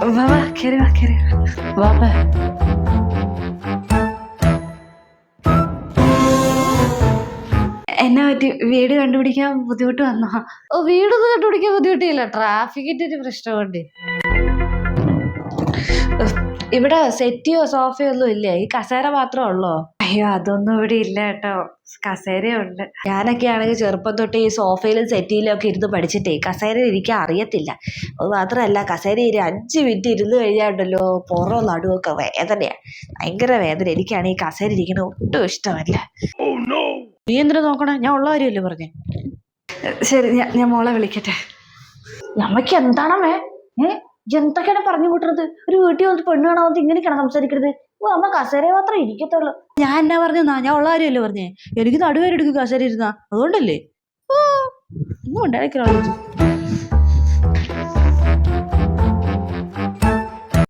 വാ വാ കയറി വാ കയറി വാ. വാ എന്നാ പറ്റി? വീട് കണ്ടുപിടിക്കാൻ ബുദ്ധിമുട്ട് വന്നോ? ഓ വീടൊന്നും കണ്ടുപിടിക്കാൻ ബുദ്ധിമുട്ടില്ല. ട്രാഫിക്കിന്റെ ഒരു പ്രശ്നമുണ്ട് ഇവിടെ സെറ്റിയോ സോഫയോ ഒന്നും ഇല്ലേ? ഈ കസേര മാത്രമേ ഉള്ളോ? അയ്യോ അതൊന്നും ഇവിടെ ഇല്ല കേട്ടോ. കസേരയുണ്ട് ഞാനൊക്കെ ആണെങ്കിൽ ചെറുപ്പം തൊട്ട് ഈ സോഫയിലും സെറ്റിയിലും ഒക്കെ ഇരുന്ന് പഠിച്ചിട്ടേ കസേര ഇരിക്കാൻ അറിയത്തില്ല. അത് മാത്രമല്ല കസേര ഇരി അഞ്ച് മിനിറ്റ് ഇരുന്ന് കഴിഞ്ഞാണ്ടല്ലോ പുറം നടുവൊക്കെ വേദനയാ. ഭയങ്കര വേദന. എനിക്കാണ് ഈ കസേര ഇരിക്കുന്നത് ഒട്ടും ഇഷ്ടമല്ല. നീ എന്തിനു നോക്കണേ? ഞാൻ ഉള്ള കാര്യമല്ലേ പറഞ്ഞേ? ശരി ഞാൻ ഞാൻ മോളെ വിളിക്കട്ടെ. നമ്മക്ക് വേ ഏ? എന്തൊക്കെയാണ് പറഞ്ഞു കൂട്ടുന്നത്? ഒരു വീട്ടിൽ വന്നിട്ട് പെണ്ണ് കാണാൻ ഇങ്ങനെയൊക്കെയാണ് സംസാരിക്കരുത് ഓ അമ്മ കസേര മാത്രം ഇരിക്കത്തുള്ളൂ. ഞാൻ എന്നാ പറഞ്ഞാ? ഞാൻ ഉള്ള കാര്യമല്ലേ പറഞ്ഞേ? എനിക്ക് നടുവേരെടുക്കും കസേര ഇരുന്നാ. അതുകൊണ്ടല്ലേ? ഓ ഒന്നും